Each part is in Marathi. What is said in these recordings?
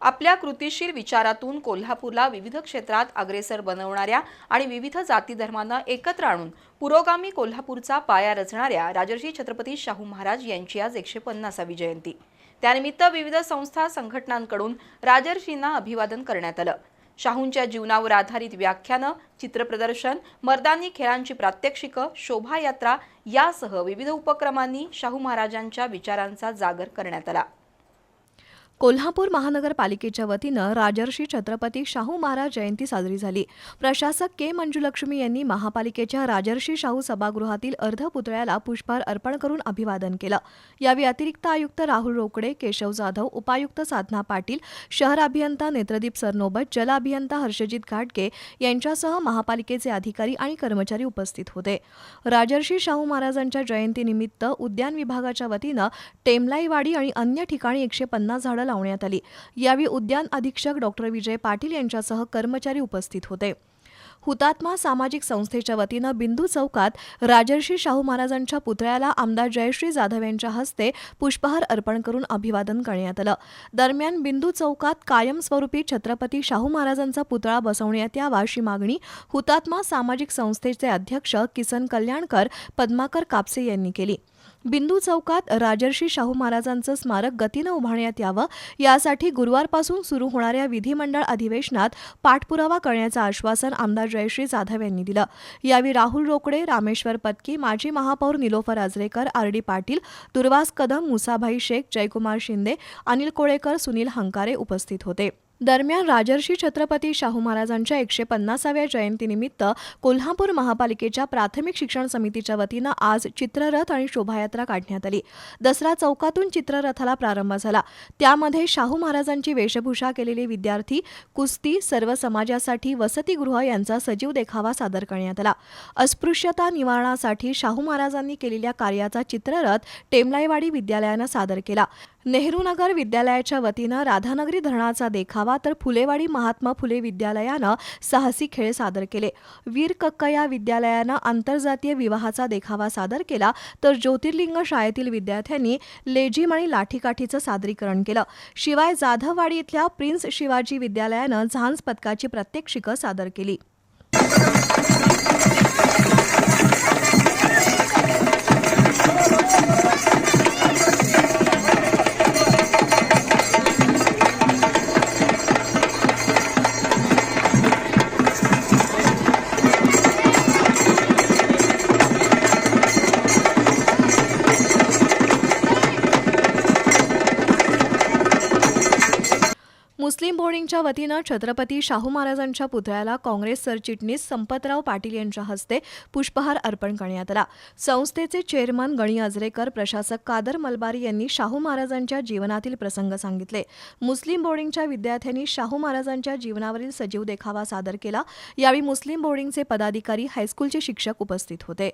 आपल्या कृतीशील विचारातून कोल्हापूरला विविध क्षेत्रात अग्रेसर बनवणाऱ्या आणि विविध जाती धर्मांना एकत्र आणून पुरोगामी कोल्हापूरचा पाया रचणाऱ्या राजर्षी छत्रपती शाहू महाराज यांची आज एकशे पन्नासावी जयंती. त्यानिमित्त विविध संस्था संघटनांकडून राजर्षींना अभिवादन करण्यात आलं. शाहूंच्या जीवनावर आधारित व्याख्यानं चित्रप्रदर्शन मर्दानी खेळांची प्रात्यक्षिकं शोभायात्रा यासह विविध उपक्रमांनी शाहू महाराजांच्या विचारांचा जागर करण्यात आला. कोल्हापूर महानगरपालिकेच्या वतीनं राजर्षी छत्रपती शाहू महाराज जयंती साजरी झाली. प्रशासक के मंजुलक्ष्मी यांनी महापालिकेच्या राजर्षी शाहू सभागृहातील अर्धपुतळ्याला पुष्पहार अर्पण करून अभिवादन केलं. यावेळी अतिरिक्त आयुक्त राहुल रोकडे केशव जाधव उपायुक्त साधना पाटील शहर अभियंता नेत्रदीप सरनोबत जल अभियंता हर्षजित घाटगे यांच्यासह महापालिकेचे अधिकारी आणि कर्मचारी उपस्थित होते. राजर्षी शाहू महाराजांच्या जयंतीनिमित्त उद्यान विभागाच्या वतीनं टेमलाईवाडी आणि अन्य ठिकाणी एकशे पन्नास झाडं लावण्यात आली. यावेळी उद्यान अधीक्षक डॉक्टर विजय पाटील यांच्यासह कर्मचारी उपस्थित होते. हुतात्मा सामाजिक संस्थेच्या वतीनं बिंदू चौकात राजर्षी शाहू महाराजांच्या पुतळ्याला आमदार जयश्री जाधव यांच्या हस्ते पुष्पहार अर्पण करून अभिवादन करण्यात आलं. दरम्यान बिंदू चौकात कायमस्वरूपी छत्रपती शाहू महाराजांचा पुतळा बसवण्यात यावा अशी मागणी हुतात्मा सामाजिक संस्थेचे अध्यक्ष किसन कल्याणकर पद्माकर कापसे यांनी केली. बिंदू चौकात राजर्षी शाहू महाराजांचं स्मारक गतीनं उभारण्यात यावं यासाठी गुरुवारपासून सुरू होणाऱ्या विधिमंडळ अधिवेशनात पाठपुरावा करण्याचं आश्वासन आमदार जयश्री जाधव यांनी दिलं. यावेळी राहुल रोकडे रामेश्वर पत्की माजी महापौर निलोफर आजरेकर आर डी पाटील दुर्वास कदम मुसाभाई शेख जयकुमार शिंदे अनिल कोळेकर सुनील हंकारे उपस्थित होते. दरम्यान राजर्षी छत्रपती शाहू महाराजांच्या एकशे पन्नासाव्या जयंतीनिमित्त कोल्हापूर महापालिकेच्या प्राथमिक शिक्षण समितीच्या वतीनं आज चित्ररथ आणि शोभायात्रा काढण्यात आली. दसरा चौकातून चित्ररथाला प्रारंभ झाला. त्यामध्ये शाहू महाराजांची वेशभूषा केलेले विद्यार्थी कुस्ती सर्व समाजासाठी वसतिगृह यांचा सजीव देखावा सादर करण्यात आला. अस्पृश्यता निवारणासाठी शाहू महाराजांनी केलेल्या कार्याचा चित्ररथ टेमलाईवाडी विद्यालयानं सादर केला. नेहरूनगर विद्यालयाच्या वतीनं राधानगरी धरणाचा देखावा तर फुलेवाडी महात्मा फुले विद्यालयानं साहसी खेळ सादर केले. वीर कक्कया विद्यालयानं आंतरजातीय विवाहाचा देखावा सादर केला तर ज्योतिर्लिंग शाळेतील विद्यार्थ्यांनी लेझिम आणि लाठीकाठीचं सादरीकरण केलं. शिवाय जाधववाडी इथल्या प्रिन्स शिवाजी विद्यालयानं झांज पथकाची प्रात्यक्षिकं सादर केली. मुस्लिम वतीनं छत्रपती शाहू महाराजांच्या पुतळ्याला काँग्रेस सरचिटणीस संपतराव पाटील यांच्या हस्ते पुष्पहार अर्पण करण्यात आला. संस्थेचे चेअरमन गणी अजरेकर प्रशासक कादर मलबारी यांनी शाहू महाराजांच्या जीवनातील प्रसंग सांगितले. मुस्लिम बोर्डिंगच्या विद्यार्थ्यांनी शाहू महाराजांच्या जीवनावरील सजीव देखावा सादर केला. यावेळी मुस्लिम बोर्डिंगचे पदाधिकारी हायस्कूलचे शिक्षक उपस्थित होते.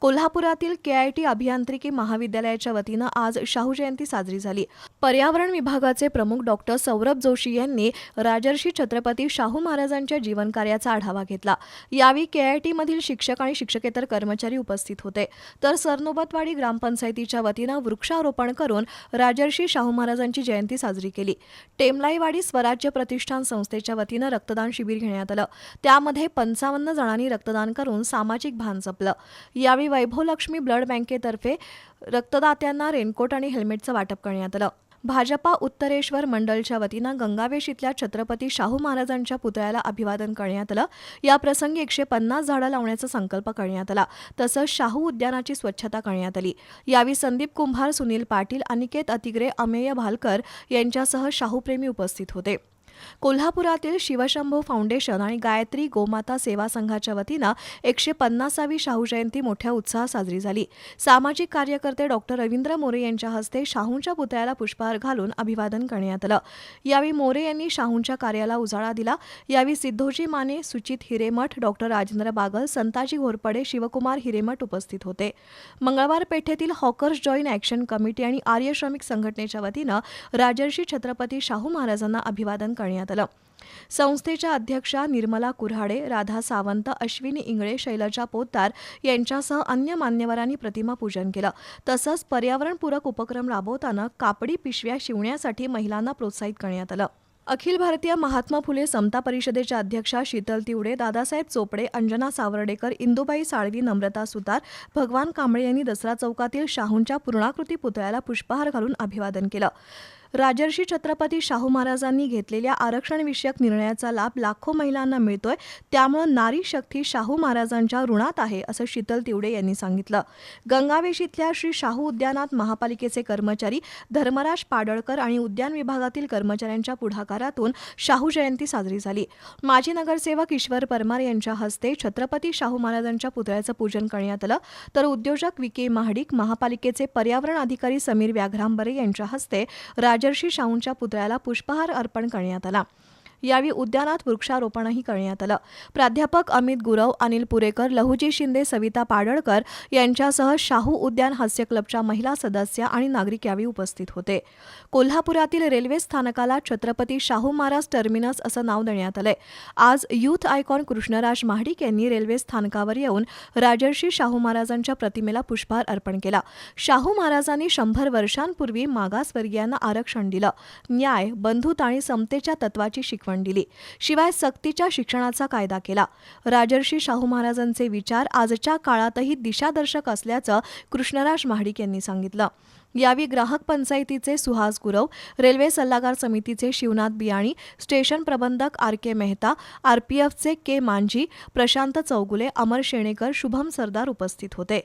कोल्हापुरातील केआयटी अभियांत्रिकी महाविद्यालयाच्या वतीनं आज शाहू जयंती साजरी झाली. पर्यावरण विभागाचे प्रमुख डॉक्टर सौरभ जोशी यांनी राजर्षी छत्रपती शाहू महाराजांच्या जीवनकार्याचा आढावा घेतला. यावेळी केआयटीमधील शिक्षक आणि शिक्षकेतर कर्मचारी उपस्थित होते. तर सरनोबतवाडी ग्रामपंचायतीच्या वतीनं वृक्षारोपण करून राजर्षी शाहू महाराजांची जयंती साजरी केली. टेमलाईवाडी स्वराज्य प्रतिष्ठान संस्थेच्या वतीनं रक्तदान शिबिर घेण्यात आलं. त्यामध्ये पंचावन्न जणांनी रक्तदान करून सामाजिक भान जपलं. यावेळी वैभवलक्ष्मी ब्लड बँकेतर्फे रक्तदात्यांना रेनकोट आणि हेल्मेटचं वाटप करण्यात आलं. भाजपा उत्तरेश्वर मंडलच्या वतीनं गंगावेश इथल्या छत्रपती शाहू महाराजांच्या पुतळ्याला अभिवादन करण्यात आलं. या प्रसंगी एकशे पन्नास झाडं लावण्याचा संकल्प करण्यात आला. तसंच शाहू उद्यानाची स्वच्छता करण्यात आली. यावेळी संदीप कुंभार सुनील पाटील अनिकेत अतिग्रे अमेय भालकर यांच्यासह शाहूप्रेमी उपस्थित होते. कोल्हापुरातील शिवशंभू फाउंडेशन आणि गायत्री गोमाता सेवा संघाच्या वतीनं एकशे पन्नासावी शाहू जयंती मोठ्या उत्साहात साजरी झाली. सामाजिक कार्यकर्ते डॉक्टर रवींद्र मोरे यांच्या हस्ते शाहूंच्या पुतळ्याला पुष्पहार घालून अभिवादन करण्यात आलं. यावेळी मोरे यांनी शाहूंच्या कार्याला उजाळा दिला. यावेळी सिद्धोजी माने सुचित हिरेमठ डॉक्टर राजेंद्र बागल संताजी घोरपडे शिवकुमार हिरेमठ उपस्थित होते. मंगळवार पेठेतील हॉकर्स जॉईन ॲक्शन कमिटी आणि आर्य श्रमिक संघटनेच्या वतीनं राजर्षी छत्रपती शाहू महाराजांना अभिवादन करण्यात करण्यात आलं. संस्थेच्या अध्यक्षा निर्मला कुऱ्हाडे राधा सावंत अश्विनी इंगळे शैलजा पोद्दार यांच्यासह अन्य मान्यवरांनी प्रतिमा पूजन केलं. तसंच पर्यावरणपूरक उपक्रम राबवताना कापडी पिशव्या शिवण्यासाठी महिलांना प्रोत्साहित करण्यात आलं. अखिल भारतीय महात्मा फुले समता परिषदेच्या अध्यक्षा शीतल तिवडे दादासाहेब चोपडे अंजना सावर्डेकर इंदुबाई साळवी नम्रता सुतार भगवान कांबळे यांनी दसरा चौकातील शाहूंच्या पूर्णाकृती पुतळ्याला पुष्पहार घालून अभिवादन केलं. राजर्षी छत्रपती शाहू महाराजांनी घेतलेल्या आरक्षणविषयक निर्णयाचा लाभ लाखो महिलांना मिळतोय. त्यामुळं नारी शक्ती शाहू महाराजांच्या ऋणात आहे असं शीतल तिवडे यांनी सांगितलं. गंगावेश इथल्या श्री शाहू उद्यानात महापालिकेचे कर्मचारी धर्मराज पाडळकर आणि उद्यान विभागातील कर्मचाऱ्यांच्या पुढाकारातून शाहू जयंती साजरी झाली. माजी नगरसेवक ईश्वर परमार यांच्या हस्ते छत्रपती शाहू महाराजांच्या पुतळ्याचं पूजन करण्यात आलं. तर उद्योजक विके महाडिक महापालिकेचे पर्यावरण अधिकारी समीर व्याघ्रांबरे यांच्या हस्ते राज राजर्षी शाहूंच्या पुतळ्याला पुष्पहार अर्पण करण्यात आला. यावेळी उद्यानात वृक्षारोपणही करण्यात आलं. प्राध्यापक अमित गुरव अनिल पुरेकर लहुजी शिंदे सविता पाडळकर यांच्यासह शाहू उद्यान हास्य क्लबच्या महिला सदस्य आणि नागरिक यावेळी उपस्थित होते. कोल्हापुरातील रेल्वे स्थानकाला छत्रपती शाहू महाराज टर्मिनस असं नाव देण्यात आलंय. आज युथ आयकॉन कृष्णराज महाडिक यांनी रेल्वे स्थानकावर येऊन राजर्षी शाहू महाराजांच्या प्रतिमेला पुष्पहार अर्पण केला. शाहू महाराजांनी शंभर वर्षांपूर्वी मागासवर्गीयांना आरक्षण दिलं. न्याय बंधुता आणि समतेच्या तत्वाची शिकवण दिली. शिवाय सक्तीच्या शिक्षणाचा कायदा केला. राजर्षी शाहू महाराजांचे विचार आजच्या काळातही दिशादर्शक असल्याचं कृष्णराज महाडिक यांनी सांगितलं. यावेळी ग्राहक पंचायतीचे सुहास गुरव रेल्वे सल्लागार समितीचे शिवनाथ बियाणी स्टेशन प्रबंधक आर के मेहता आरपीएफचे के मांझी प्रशांत चौगुले अमर शेणेकर शुभम सरदार उपस्थित होते.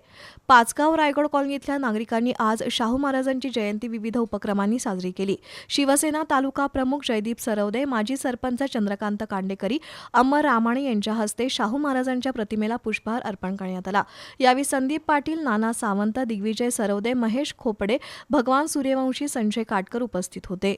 पाचगाव रायगड कॉलनीतल्या नागरिकांनी आज शाहू महाराजांची जयंती विविध उपक्रमांनी साजरी केली. शिवसेना तालुका प्रमुख जयदीप सरवदे माजी सरपंच चंद्रकांत कांडेकरी अमर रामाणे यांच्या हस्ते शाहू महाराजांच्या प्रतिमेला पुष्पहार अर्पण करण्यात आला. यावेळी संदीप पाटील नाना सावंत दिग्विजय सरवदे महेश खोपडे भगवान सूर्यवंशी संजय काटकर उपस्थित होते.